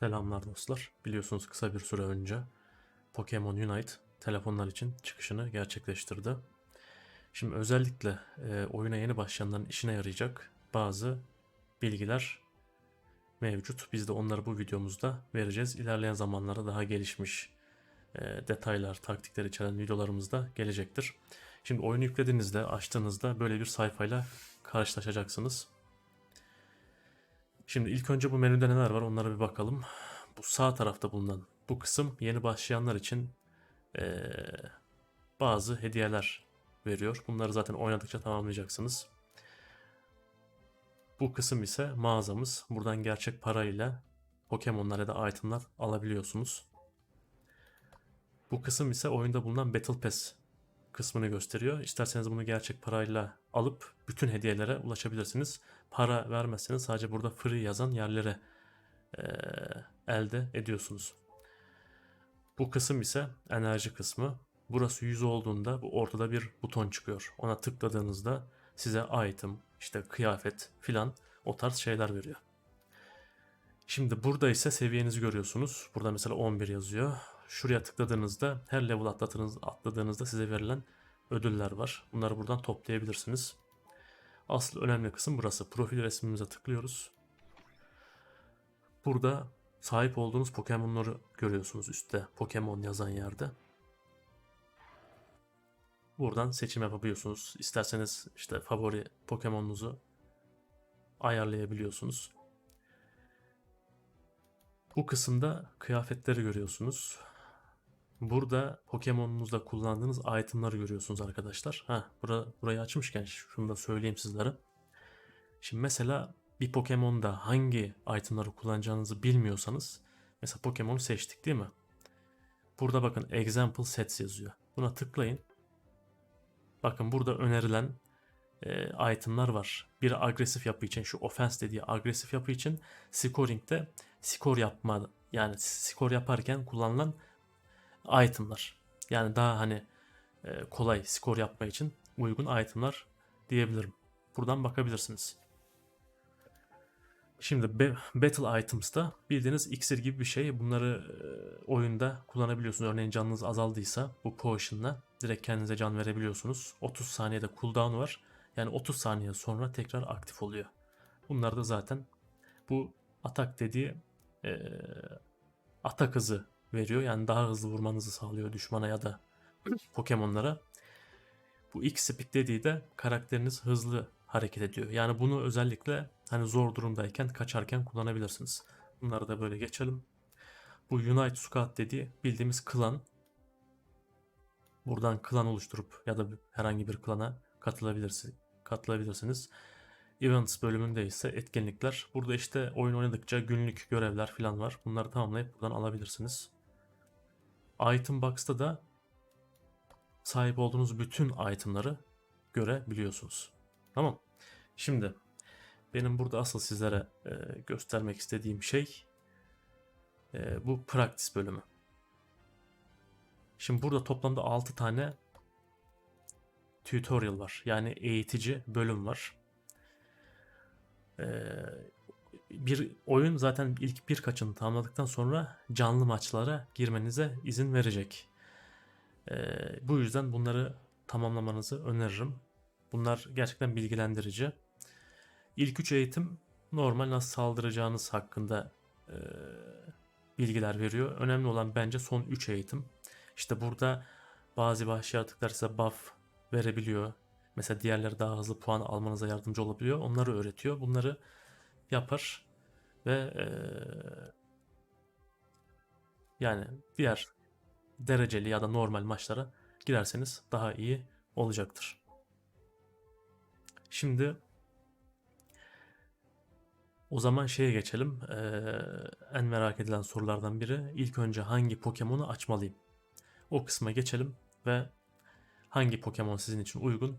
Selamlar dostlar. Biliyorsunuz kısa bir süre önce Pokemon Unite telefonlar için çıkışını gerçekleştirdi. Şimdi özellikle e, oyuna yeni başlayanların işine yarayacak bazı bilgiler mevcut. Biz de onları bu videomuzda vereceğiz. İlerleyen zamanlarda daha gelişmiş e, detaylar, taktikler içeren videolarımız da gelecektir. Şimdi oyunu yüklediğinizde, açtığınızda böyle bir sayfayla karşılaşacaksınız. Şimdi ilk önce bu menüde neler var onlara bir bakalım. Bu sağ tarafta bulunan bu kısım yeni başlayanlar için eee, bazı hediyeler veriyor. Bunları zaten oynadıkça tamamlayacaksınız. Bu kısım ise mağazamız. Buradan gerçek parayla Pokemon'lar ya da itemlar alabiliyorsunuz. Bu kısım ise oyunda bulunan Battle Pass kısmını gösteriyor. İsterseniz bunu gerçek parayla alıp bütün hediyelere ulaşabilirsiniz. Para vermezseniz sadece burada free yazan yerlere eee, elde ediyorsunuz. Bu kısım ise enerji kısmı. Burası 100 olduğunda bu ortada bir buton çıkıyor. Ona tıkladığınızda size item, işte kıyafet filan o tarz şeyler veriyor. Şimdi burada ise seviyenizi görüyorsunuz. Burada mesela 11 yazıyor. Şuraya tıkladığınızda her level atladığınız, atladığınızda size verilen ödüller var. Bunları buradan toplayabilirsiniz. Asıl önemli kısım burası. Profil resmimize tıklıyoruz. Burada sahip olduğunuz Pokemon'ları görüyorsunuz üstte. Pokemon yazan yerde. Buradan seçim yapabiliyorsunuz. İsterseniz işte favori Pokemon'unuzu ayarlayabiliyorsunuz. Bu kısımda kıyafetleri görüyorsunuz. Burada Pokemon'unuzda kullandığınız itemları görüyorsunuz arkadaşlar. Ha, bura, burayı açmışken şunu da söyleyeyim sizlere. Şimdi mesela bir Pokemon'da hangi itemları kullanacağınızı bilmiyorsanız mesela Pokemon'u seçtik değil mi? Burada bakın example sets yazıyor. Buna tıklayın. Bakın burada önerilen e, itemlar var. Biri agresif yapı için şu offense dediği agresif yapı için scoring'de skor yapma yani skor yaparken kullanılan itemlar. Yani daha hani e, kolay skor yapma için uygun itemlar diyebilirim. Buradan bakabilirsiniz. Şimdi Battle Items'ta bildiğiniz iksir gibi bir şey. Bunları e, oyunda kullanabiliyorsunuz. Örneğin canınız azaldıysa bu potion'la direkt kendinize can verebiliyorsunuz. 30 saniyede cooldown var. Yani 30 saniye sonra tekrar aktif oluyor. Bunlar da zaten bu atak dediği e, atak hızı veriyor. Yani daha hızlı vurmanızı sağlıyor düşmana ya da Pokemon'lara. Bu X speed dediği de karakteriniz hızlı hareket ediyor. Yani bunu özellikle hani zor durumdayken kaçarken kullanabilirsiniz. Bunları da böyle geçelim. Bu Unite Squad dediği bildiğimiz klan. Buradan klan oluşturup ya da herhangi bir klana katılabilirsiniz. katılabilirsiniz. Events bölümünde ise etkinlikler. Burada işte oyun oynadıkça günlük görevler falan var. Bunları tamamlayıp buradan alabilirsiniz. Item Box'ta da sahip olduğunuz bütün itemları görebiliyorsunuz. Tamam. Şimdi benim burada asıl sizlere e, göstermek istediğim şey e, bu practice bölümü. Şimdi burada toplamda 6 tane tutorial var. Yani eğitici bölüm var. E, bir oyun zaten ilk birkaçını tamamladıktan sonra canlı maçlara girmenize izin verecek. E, bu yüzden bunları tamamlamanızı öneririm. Bunlar gerçekten bilgilendirici. İlk üç eğitim normal nasıl saldıracağınız hakkında e, bilgiler veriyor. Önemli olan bence son 3 eğitim. İşte burada bazı vahşi yaratıklar size buff verebiliyor. Mesela diğerleri daha hızlı puan almanıza yardımcı olabiliyor. Onları öğretiyor. Bunları yapar ve e, yani diğer dereceli ya da normal maçlara girerseniz daha iyi olacaktır. Şimdi o zaman şeye geçelim. Ee, en merak edilen sorulardan biri ilk önce hangi Pokemon'u açmalıyım? O kısma geçelim ve hangi Pokemon sizin için uygun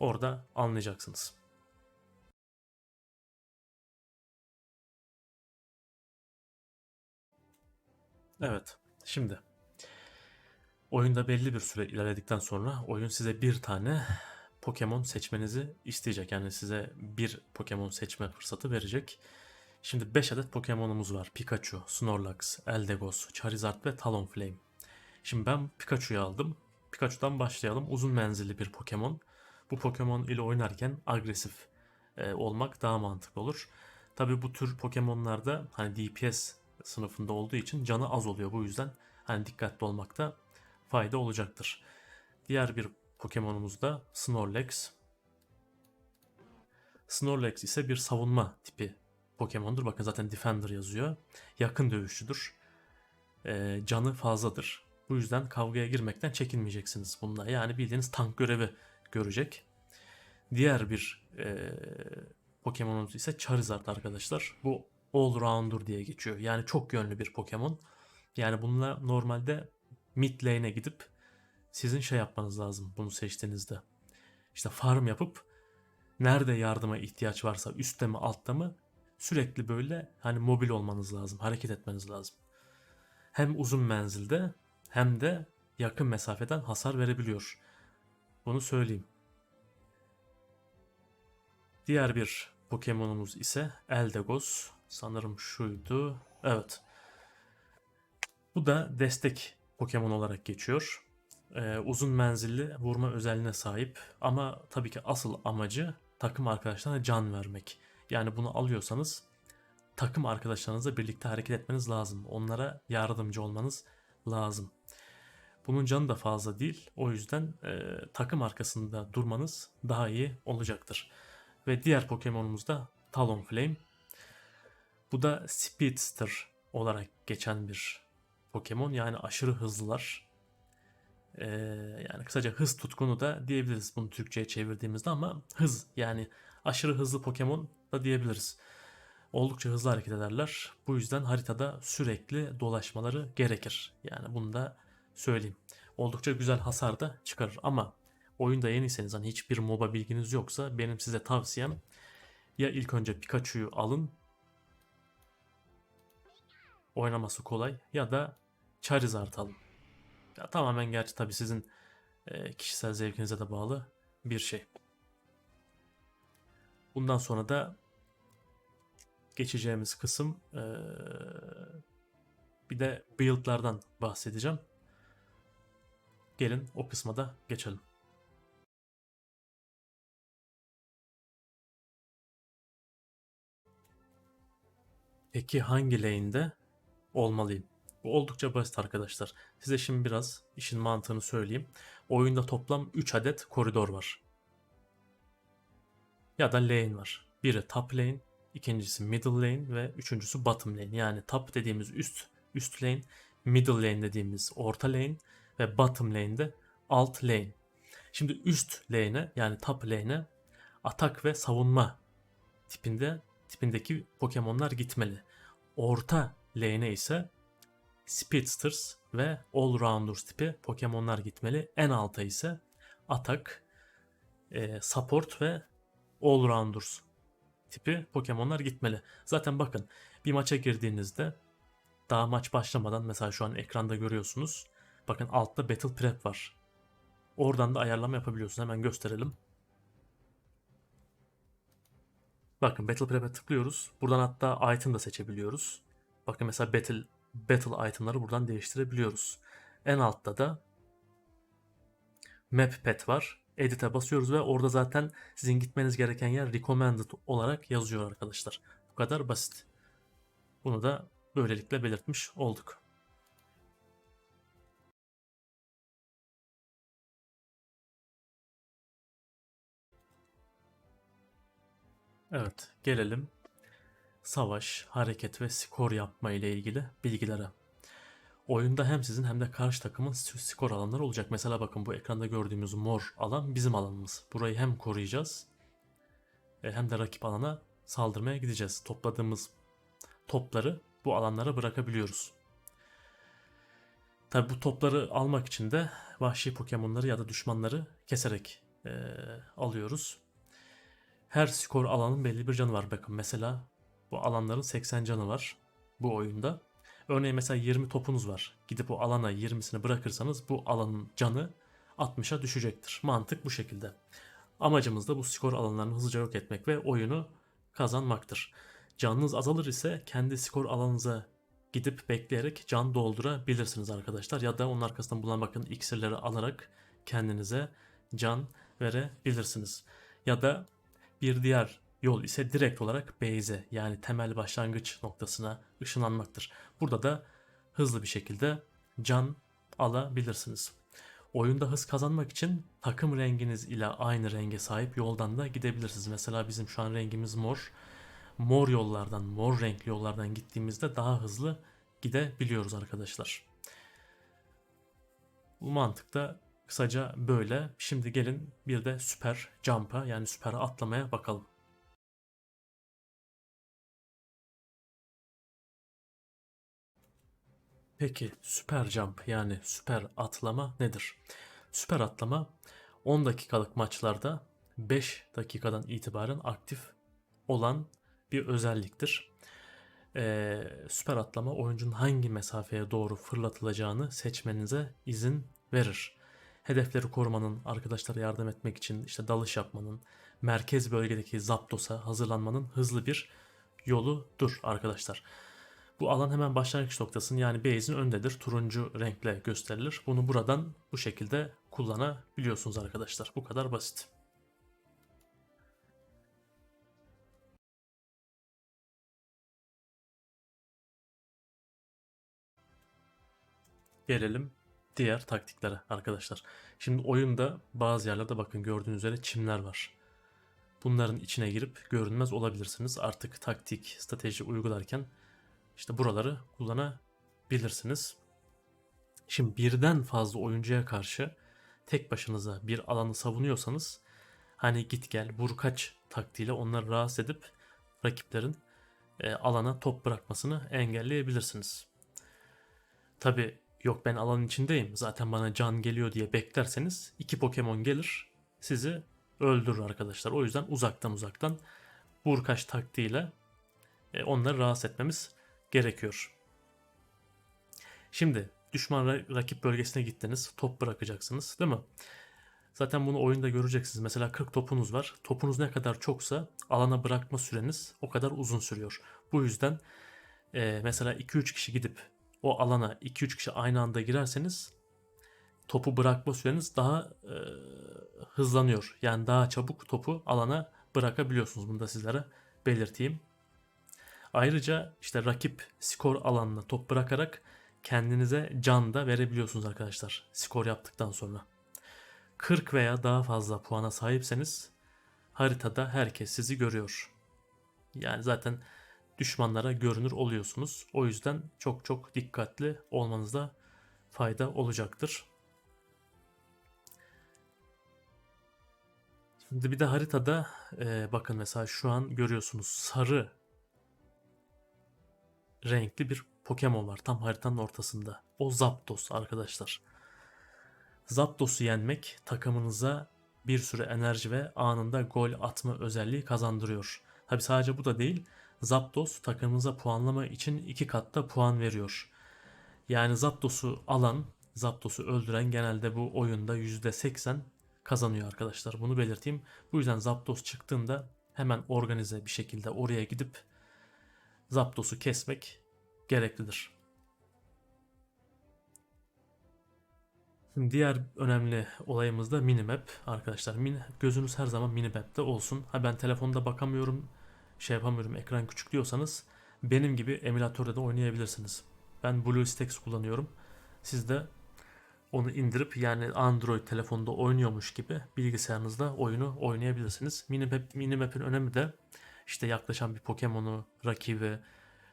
orada anlayacaksınız. Evet, şimdi oyunda belli bir süre ilerledikten sonra oyun size bir tane Pokemon seçmenizi isteyecek. Yani size bir Pokemon seçme fırsatı verecek. Şimdi 5 adet Pokemon'umuz var. Pikachu, Snorlax, Eldegoss, Charizard ve Talonflame. Şimdi ben Pikachu'yu aldım. Pikachu'dan başlayalım. Uzun menzilli bir Pokemon. Bu Pokemon ile oynarken agresif e, olmak daha mantıklı olur. Tabi bu tür Pokemon'larda hani DPS sınıfında olduğu için canı az oluyor. Bu yüzden hani dikkatli olmakta fayda olacaktır. Diğer bir Pokemon'umuz da Snorlax. Snorlax ise bir savunma tipi Pokemon'dur. Bakın zaten Defender yazıyor. Yakın dövüşçüdür. Ee, canı fazladır. Bu yüzden kavgaya girmekten çekinmeyeceksiniz bunda. Yani bildiğiniz tank görevi görecek. Diğer bir e, Pokemon'umuz ise Charizard arkadaşlar. Bu All Rounder diye geçiyor. Yani çok yönlü bir Pokemon. Yani bununla normalde mid lane'e gidip sizin şey yapmanız lazım bunu seçtiğinizde. İşte farm yapıp nerede yardıma ihtiyaç varsa üstte mi altta mı sürekli böyle hani mobil olmanız lazım. Hareket etmeniz lazım. Hem uzun menzilde hem de yakın mesafeden hasar verebiliyor. Bunu söyleyeyim. Diğer bir Pokemon'umuz ise Eldegoss. Sanırım şuydu. Evet. Bu da destek Pokemon olarak geçiyor. Ee, uzun menzilli vurma özelliğine sahip ama tabii ki asıl amacı takım arkadaşlarına can vermek. Yani bunu alıyorsanız takım arkadaşlarınızla birlikte hareket etmeniz lazım. Onlara yardımcı olmanız lazım. Bunun canı da fazla değil. O yüzden e, takım arkasında durmanız daha iyi olacaktır. Ve diğer Pokemon'umuz da Talonflame. Bu da Speedster olarak geçen bir Pokemon. Yani aşırı hızlılar. Ee, yani kısaca hız tutkunu da diyebiliriz bunu Türkçe'ye çevirdiğimizde ama hız yani aşırı hızlı Pokemon da diyebiliriz. Oldukça hızlı hareket ederler. Bu yüzden haritada sürekli dolaşmaları gerekir. Yani bunu da söyleyeyim. Oldukça güzel hasar da çıkarır ama oyunda yeniyseniz hani hiçbir MOBA bilginiz yoksa benim size tavsiyem ya ilk önce Pikachu'yu alın oynaması kolay ya da Charizard alın. Ya tamamen gerçi tabi sizin e, kişisel zevkinize de bağlı bir şey. Bundan sonra da geçeceğimiz kısım e, bir de build'lardan bahsedeceğim. Gelin o kısma da geçelim. Peki hangi lane'de olmalıyım? Bu oldukça basit arkadaşlar. Size şimdi biraz işin mantığını söyleyeyim. Oyunda toplam 3 adet koridor var. Ya da lane var. Biri top lane, ikincisi middle lane ve üçüncüsü bottom lane. Yani top dediğimiz üst üst lane, middle lane dediğimiz orta lane ve bottom lane de alt lane. Şimdi üst lane'e yani top lane'e atak ve savunma tipinde tipindeki Pokemon'lar gitmeli. Orta lane'e ise Speedsters ve Allrounders tipi Pokemon'lar gitmeli. En alta ise atak, e, support ve Allrounders tipi Pokemon'lar gitmeli. Zaten bakın bir maça girdiğinizde daha maç başlamadan mesela şu an ekranda görüyorsunuz. Bakın altta Battle Prep var. Oradan da ayarlama yapabiliyorsunuz. Hemen gösterelim. Bakın Battle Prep'e tıklıyoruz. Buradan hatta item da seçebiliyoruz. Bakın mesela Battle Battle itemları buradan değiştirebiliyoruz. En altta da Map Pet var. Edit'e basıyoruz ve orada zaten sizin gitmeniz gereken yer recommended olarak yazıyor arkadaşlar. Bu kadar basit. Bunu da böylelikle belirtmiş olduk. Evet, gelelim savaş, hareket ve skor yapma ile ilgili bilgilere. Oyunda hem sizin hem de karşı takımın skor alanları olacak. Mesela bakın bu ekranda gördüğümüz mor alan bizim alanımız. Burayı hem koruyacağız e, hem de rakip alana saldırmaya gideceğiz. Topladığımız topları bu alanlara bırakabiliyoruz. Tabi bu topları almak için de vahşi Pokemon'ları ya da düşmanları keserek e, alıyoruz. Her skor alanın belli bir canı var. Bakın mesela bu alanların 80 canı var bu oyunda. Örneğin mesela 20 topunuz var. Gidip o alana 20'sini bırakırsanız bu alanın canı 60'a düşecektir. Mantık bu şekilde. Amacımız da bu skor alanlarını hızlıca yok etmek ve oyunu kazanmaktır. Canınız azalır ise kendi skor alanınıza gidip bekleyerek can doldurabilirsiniz arkadaşlar. Ya da onun arkasından bulunan bakın iksirleri alarak kendinize can verebilirsiniz. Ya da bir diğer yol ise direkt olarak base'e yani temel başlangıç noktasına ışınlanmaktır. Burada da hızlı bir şekilde can alabilirsiniz. Oyunda hız kazanmak için takım renginiz ile aynı renge sahip yoldan da gidebilirsiniz. Mesela bizim şu an rengimiz mor. Mor yollardan, mor renkli yollardan gittiğimizde daha hızlı gidebiliyoruz arkadaşlar. Bu mantıkta kısaca böyle. Şimdi gelin bir de süper jump'a yani süper atlamaya bakalım. Peki süper jump yani süper atlama nedir? Süper atlama 10 dakikalık maçlarda 5 dakikadan itibaren aktif olan bir özelliktir. Ee, süper atlama oyuncunun hangi mesafeye doğru fırlatılacağını seçmenize izin verir. Hedefleri korumanın, arkadaşlara yardım etmek için işte dalış yapmanın, merkez bölgedeki Zapdos'a hazırlanmanın hızlı bir yoludur arkadaşlar. Bu alan hemen başlangıç noktasının yani base'in önündedir. Turuncu renkle gösterilir. Bunu buradan bu şekilde kullanabiliyorsunuz arkadaşlar. Bu kadar basit. Gelelim diğer taktiklere arkadaşlar. Şimdi oyunda bazı yerlerde bakın gördüğünüz üzere çimler var. Bunların içine girip görünmez olabilirsiniz. Artık taktik, strateji uygularken işte buraları kullanabilirsiniz. Şimdi birden fazla oyuncuya karşı tek başınıza bir alanı savunuyorsanız hani git gel vur kaç taktiğiyle onları rahatsız edip rakiplerin e, alana top bırakmasını engelleyebilirsiniz. Tabi yok ben alanın içindeyim zaten bana can geliyor diye beklerseniz iki Pokemon gelir sizi öldürür arkadaşlar. O yüzden uzaktan uzaktan vur kaç taktiğiyle e, onları rahatsız etmemiz gerekiyor. Şimdi düşman rakip bölgesine gittiniz. Top bırakacaksınız değil mi? Zaten bunu oyunda göreceksiniz. Mesela 40 topunuz var. Topunuz ne kadar çoksa alana bırakma süreniz o kadar uzun sürüyor. Bu yüzden e, mesela 2-3 kişi gidip o alana 2-3 kişi aynı anda girerseniz topu bırakma süreniz daha e, hızlanıyor. Yani daha çabuk topu alana bırakabiliyorsunuz. Bunu da sizlere belirteyim. Ayrıca işte rakip skor alanına top bırakarak kendinize can da verebiliyorsunuz arkadaşlar skor yaptıktan sonra. 40 veya daha fazla puana sahipseniz haritada herkes sizi görüyor. Yani zaten düşmanlara görünür oluyorsunuz. O yüzden çok çok dikkatli olmanızda fayda olacaktır. Şimdi bir de haritada e, bakın mesela şu an görüyorsunuz sarı renkli bir Pokemon var tam haritanın ortasında. O Zapdos arkadaşlar. Zapdos'u yenmek takımınıza bir sürü enerji ve anında gol atma özelliği kazandırıyor. Tabi sadece bu da değil. Zapdos takımınıza puanlama için iki katta puan veriyor. Yani Zapdos'u alan, Zapdos'u öldüren genelde bu oyunda %80 kazanıyor arkadaşlar. Bunu belirteyim. Bu yüzden Zapdos çıktığında hemen organize bir şekilde oraya gidip Zapdos'u kesmek gereklidir. Şimdi diğer önemli olayımız da minimap arkadaşlar. Mini, gözünüz her zaman minimap'te olsun. Ha ben telefonda bakamıyorum, şey yapamıyorum, ekran küçük diyorsanız benim gibi emülatörde de oynayabilirsiniz. Ben BlueStacks kullanıyorum. Siz de onu indirip yani Android telefonda oynuyormuş gibi bilgisayarınızda oyunu oynayabilirsiniz. Minimap, minimap'in önemi de işte yaklaşan bir Pokemon'u, rakibi,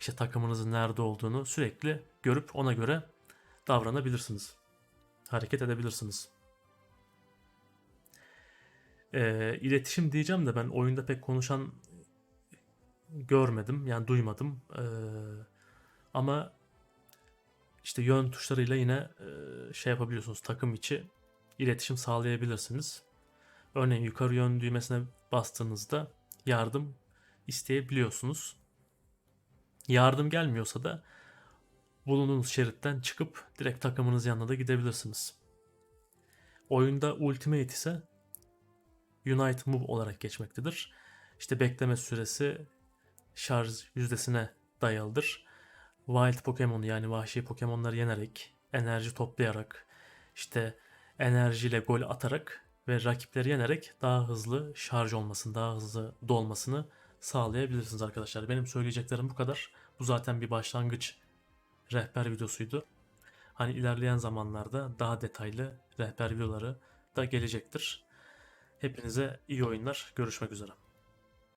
işte takımınızın nerede olduğunu sürekli görüp ona göre davranabilirsiniz. Hareket edebilirsiniz. Ee, iletişim diyeceğim de ben oyunda pek konuşan görmedim yani duymadım. Ee, ama işte yön tuşlarıyla yine e, şey yapabiliyorsunuz takım içi iletişim sağlayabilirsiniz. Örneğin yukarı yön düğmesine bastığınızda yardım isteyebiliyorsunuz. Yardım gelmiyorsa da bulunduğunuz şeritten çıkıp direkt takımınız yanına da gidebilirsiniz. Oyunda Ultimate ise Unite Move olarak geçmektedir. İşte bekleme süresi şarj yüzdesine dayalıdır. Wild Pokemon yani vahşi Pokemon'ları yenerek, enerji toplayarak, işte enerjiyle gol atarak ve rakipleri yenerek daha hızlı şarj olmasını, daha hızlı dolmasını sağlayabilirsiniz arkadaşlar. Benim söyleyeceklerim bu kadar. Bu zaten bir başlangıç rehber videosuydu. Hani ilerleyen zamanlarda daha detaylı rehber videoları da gelecektir. Hepinize iyi oyunlar. Görüşmek üzere.